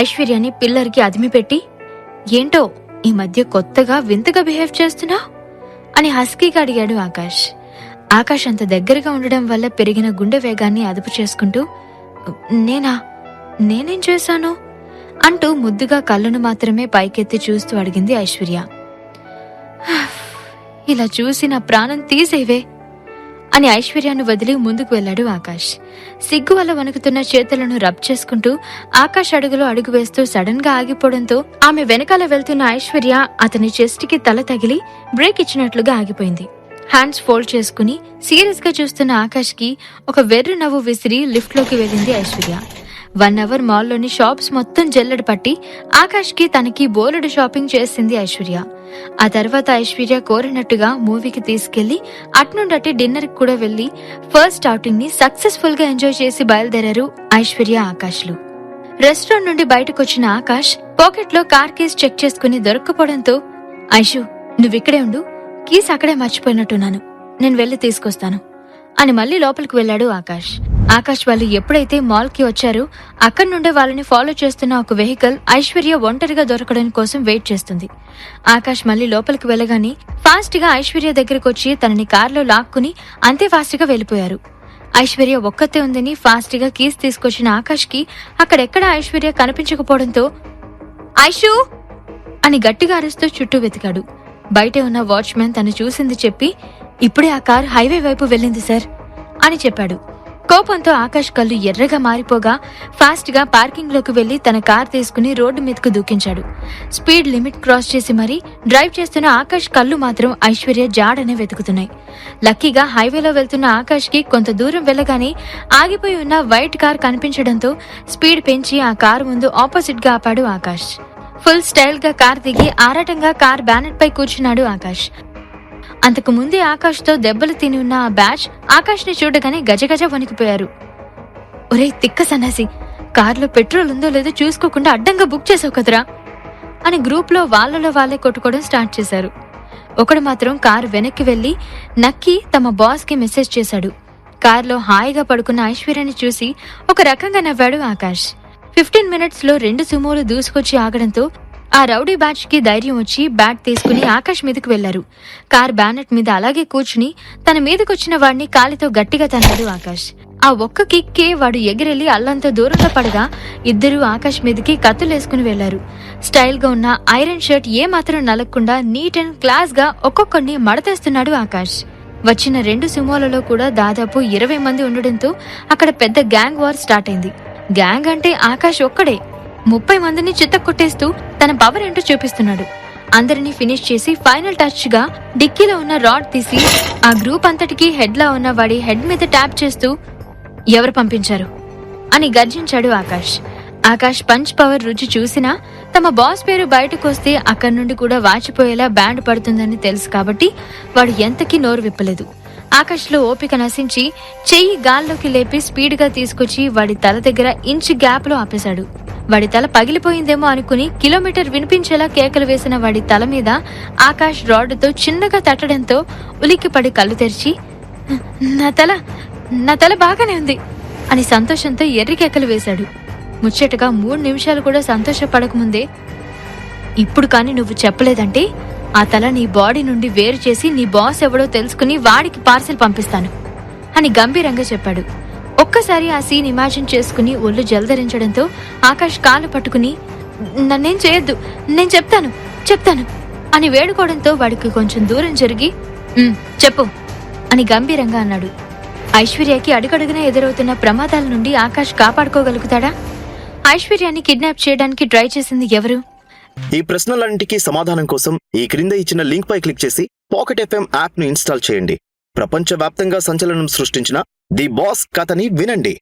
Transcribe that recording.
ఐశ్వర్యని పిల్లర్కి అదిమి పెట్టి ఏంటో ఈ మధ్య కొత్తగా వింతగా బిహేవ్ చేస్తున్నా? అని హస్కీగా అడిగాడు ఆకాష్. ఆకాష్ అంత దగ్గరగా ఉండడం వల్ల పెరిగిన గుండె వేగాన్ని అదుపు చేసుకుంటూ నేనా? నేనేం చేశాను? అంటూ ముద్దుగా కళ్ళను మాత్రమే పైకెత్తి చూస్తూ అడిగింది ఐశ్వర్య. ఇలా చూసి నా ప్రాణం తీసేవే. అని ఐశ్వర్యాన్ని వదిలి ముందుకు వెళ్ళాడు ఆకాష్. సిగ్గు వల్ల వణుకుతున్న చేతులను రబ్ చేసుకుంటూ ఆకాష్ అడుగులో అడుగు వేస్తూ సడన్గా ఆగిపోవడంతో ఆమె వెనకాల వెళ్తున్న ఐశ్వర్య అతని చెస్ట్కి తల తగిలి బ్రేక్ ఇచ్చినట్లుగా ఆగిపోయింది. హ్యాండ్స్ ఫోల్డ్ చేసుకుని సీరియస్గా చూస్తున్న ఆకాష్కి ఒక వెర్రి నవ్వు విసిరి లిఫ్ట్లోకి వెళ్ళింది ఐశ్వర్య. వన్ అవర్ మాల్లోని షాప్స్ మొత్తం జల్లెడ పట్టి ఆకాష్కి తనకి బోలెడు షాపింగ్ చేసింది ఐశ్వర్య. ఆ తర్వాత ఐశ్వర్య కోరినట్టుగా మూవీకి తీసుకెళ్ళి అట్నుండటి డిన్నర్కి కూడా వెళ్ళి ఫస్ట్ ఔటింగ్ని సక్సెస్ఫుల్గా ఎంజాయ్ చేసి బయలుదేరారు ఐశ్వర్య ఆకాష్లు. రెస్టారెంట్ నుండి బయటకు వచ్చిన ఆకాష్ పాకెట్లో కార్ కీస్ చెక్ చేసుకుని దొరక్కపోవడంతో ఐషు నువ్విక్కడే ఉండు కీస్ అక్కడే మర్చిపోయినట్టున్నాను. నేను వెళ్ళి తీసుకొస్తాను. అని మళ్ళీ లోపలికి వెళ్ళాడు ఆకాష్. ఆకాష్ వాళ్ళు ఎప్పుడైతే మాల్కి వచ్చారో అక్కడి నుండే వాళ్ళని ఫాలో చేస్తున్న ఒక వెహికల్ ఐశ్వర్య ఒంటరిగా దొరకడం కోసం వెయిట్ చేస్తుంది. ఆకాష్ మళ్ళీ లోపలికి వెళ్ళగానే ఫాస్ట్గా ఐశ్వర్య దగ్గరకు వచ్చి తనని కార్లో లాక్కుని అంతే ఫాస్ట్గా వెళ్ళిపోయారు. ఐశ్వర్య ఒక్కతే ఉందని ఫాస్ట్గా కీస్ తీసుకొచ్చిన ఆకాష్కి అక్కడెక్కడ ఐశ్వర్య కనిపించకపోవడంతో ఐషు! అని గట్టిగా అరుస్తూ చుట్టూ వెతికాడు. బయటే ఉన్న వాచ్మెన్ తను చూసింది చెప్పి ఇప్పుడే ఆ కార్ హైవే వైపు వెళ్ళింది సార్ అని చెప్పాడు. కోపంతో ఆకాష్ కళ్ళు ఎర్రగా మారిపోగా ఫాస్ట్గా పార్కింగ్లోకి వెళ్ళి తన కార్ తీసుకుని రోడ్డు మీదకు దూకించాడు. స్పీడ్ లిమిట్ క్రాస్ చేసి మరీ డ్రైవ్ చేస్తున్న ఆకాష్ కళ్ళు మాత్రం ఐశ్వర్య జాడనే వెతుకుతున్నాయి. లక్కీగా హైవేలో వెళ్తున్న ఆకాష్కి కొంత దూరం వెళ్ళగానే ఆగిపోయి ఉన్న వైట్ కార్ కనిపించడంతో స్పీడ్ పెంచి ఆ కారు ముందు ఆపోజిట్గా ఆపాడు ఆకాష్. ఫుల్ స్టైల్గా కార్ దిగి ఆరాటంగా కార్ బ్యానెట్ పై కూర్చున్నాడు ఆకాష్. అంతకు ముందే ఆకాష్తో దెబ్బలు తిని ఉన్న ఆ బ్యాచ్ ఆకాష్ని చూడగానే గజగజ వణికిపోయారు. ఒరే తిక్క సన్నాసి కారులో పెట్రోల్ ఉందో లేదో చూసుకోకుండా అడ్డంగా బుక్ చేసావు కదరా? అని గ్రూప్లో వాళ్ళలో వాళ్ళే కొట్టుకోవడం స్టార్ట్ చేశారు. ఒకడు మాత్రం కారు వెనక్కి వెళ్ళి నక్కి తమ బాస్కి మెసేజ్ చేశాడు. కారులో హాయిగా పడుకున్న ఐశ్వర్యాన్ని చూసి ఒక రకంగా నవ్వాడు ఆకాష్. ఫిఫ్టీన్ మినిట్స్లో రెండు సుమోలు దూసుకొచ్చి ఆగడంతో ఆ రౌడీ బ్యాచ్కి ధైర్యం వచ్చి బ్యాట్ తీసుకుని ఆకాష్ మీదకు వెళ్ళారు కార్ బ్యానెట్ మీద అలాగే కూర్చుని తన మీదకొచ్చిన వాడిని కాలితో గట్టిగా తన్నాడు ఆకాష్. ఆ ఒక్క కిక్కే వాడు ఎగిరెళ్ళి అల్లంత దూరంలో పడగా ఇద్దరూ ఆకాష్ మీదకి కత్తులేసుకుని వెళ్ళారు స్టైల్గా ఉన్న ఐరన్ షర్ట్ ఏ మాత్రం నలగకుండా నీట్ అండ్ క్లాస్గా ఒక్కొక్కడిని మడతేస్తున్నాడు ఆకాష్. వచ్చిన రెండు సుమోలలో కూడా దాదాపు ఇరవై మంది ఉండడంతో అక్కడ పెద్ద గ్యాంగ్ వార్ స్టార్ట్ అయింది. గ్యాంగ్ అంటే ఆకాష్ ఒక్కడే. ముప్పై మందిని చిత్త కొట్టేస్తూ తన పవర్ ఏంటో చూపిస్తున్నాడు. అందరినీ ఫినిష్ చేసి ఫైనల్ టచ్గా డిక్కీలో ఉన్న రాడ్ తీసి ఆ గ్రూప్ అంతటికి హెడ్ లా ఉన్న వాడి హెడ్ మీద ట్యాప్ చేస్తూ ఎవరు పంపించారు? అని గర్జించాడు ఆకాష్. ఆకాష్ పంచ్ పవర్ రుచి చూసినా తమ బాస్ పేరు బయటకు వస్తే అక్కడి నుండి కూడా వాచిపోయేలా బ్యాండ్ పడుతుందని తెలుసు కాబట్టి వాడు ఎంతకీ నోరు విప్పలేదు. ఆకాష్లో ఓపిక నశించి చెయ్యి గాల్లోకి లేపి స్పీడ్గా తీసుకొచ్చి వాడి తల దగ్గర ఇంచ్ గ్యాప్లో ఆపేశాడు. వాడి తల పగిలిపోయిందేమో అనుకుని కిలోమీటర్ వినిపించేలా కేకలు వేసిన వాడి తల మీద ఆకాష్ రాడ్డుతో చిన్నగా తట్టడంతో ఉలిక్కిపడి కళ్ళు తెరిచి నా తల నా తల బాగానే ఉంది అని సంతోషంతో ఎర్రి కేకలు వేశాడు. ముచ్చటగా మూడు నిమిషాలు కూడా సంతోషపడకముందే ఇప్పుడు కానీ నువ్వు చెప్పలేదంటే ఆ తల నీ బాడీ నుండి వేరు చేసి నీ బాస్ ఎవడో తెలుసుకుని వాడికి పార్సిల్ పంపిస్తాను అని గంభీరంగా చెప్పాడు. ఒక్కసారి ఆ సీన్ ఇమాజిన్ చేసుకుని ఒళ్ళు జలధరించడంతో ఆకాష్ కాలు పట్టుకుని నన్నేం చేయొద్దు నేను చెప్తాను చెప్తాను అని వేడుకోవడంతో వాడికి కొంచెం దూరం జరిగి చెప్పు అని గంభీరంగా అన్నాడు. ఐశ్వర్యకి అడుగడుగునా ఎదురవుతున్న ప్రమాదాల నుండి ఆకాష్ కాపాడుకోగలుగుతాడా? ఐశ్వర్యాన్ని కిడ్నాప్ చేయడానికి ట్రై చేసింది ఎవరు? ఈ ప్రశ్నలన్నింటికీ సమాధానం కోసం ఈ క్రింద ఇచ్చిన లింక్ పై క్లిక్ చేసి పాకెట్ ఎఫ్ఎం యాప్ను ఇన్స్టాల్ చేయండి. ప్రపంచవ్యాప్తంగా సంచలనం సృష్టించిన ది బాస్ కథని వినండి.